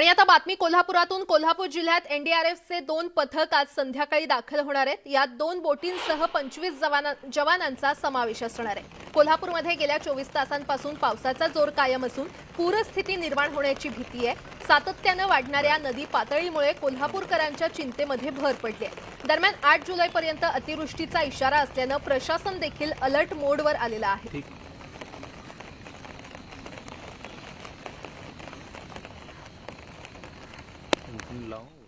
आणि आता बातमी कोल्हापुरातून. कोल्हापूर जिल्ह्यात एनडीआरएफचे दोन पथक आज संध्याकाळी दाखल होणार आहेत. यात दोन बोटींसह पंचवीस जवाना जवानांचा समावेश असणार आहे. कोल्हापूरमध्ये गेल्या चोवीस तासांपासून पावसाचा जोर कायम असून पूरस्थिती निर्माण होण्याची भीती आहे. सातत्यानं वाढणाऱ्या नदी पातळीमुळे कोल्हापूरकरांच्या चिंतेमध्ये भर पडली आहे. दरम्यान आठ जुलैपर्यंत अतिवृष्टीचा इशारा असल्यानं प्रशासन देखील अलर्ट मोडवर आलेलं आहे. and long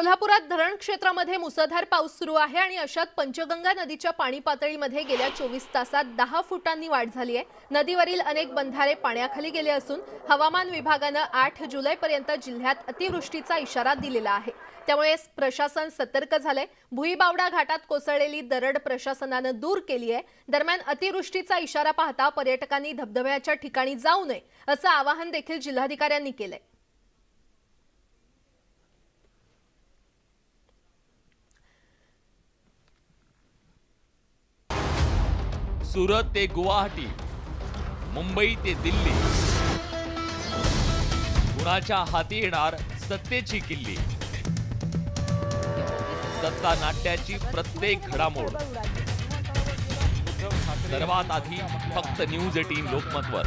कोल्हापुरात धरण क्षेत्रामध्ये मुसळधार पाऊस सुरू आहे आणि अशात पंचगंगा नदीच्या पाणी पातळीमध्ये गेल्या चोवीस तासात दहा फुटांनी वाढ झाली आहे. नदीवरील अनेक बंधारे पाण्याखाली गेले असून हवामान विभागानं आठ जुलैपर्यंत जिल्ह्यात अतिवृष्टीचा इशारा दिलेला आहे. त्यामुळे प्रशासन सतर्क झालंय. भुईबावडा घाटात कोसळलेली दरड प्रशासनानं दूर केली आहे. दरम्यान अतिवृष्टीचा इशारा पाहता पर्यटकांनी धबधब्याच्या ठिकाणी जाऊ नये असं आवाहन देखील जिल्हाधिकाऱ्यांनी केलंय. सुरत ते गुवाहाटी मुंबई ते दिल्ली. कुणाच्या हाती येणार सत्तेची किल्ली? सत्ता नाट्याची प्रत्येक घडामोड. सर्वात आधी फक्त न्यूज एटीन लोकमतवर.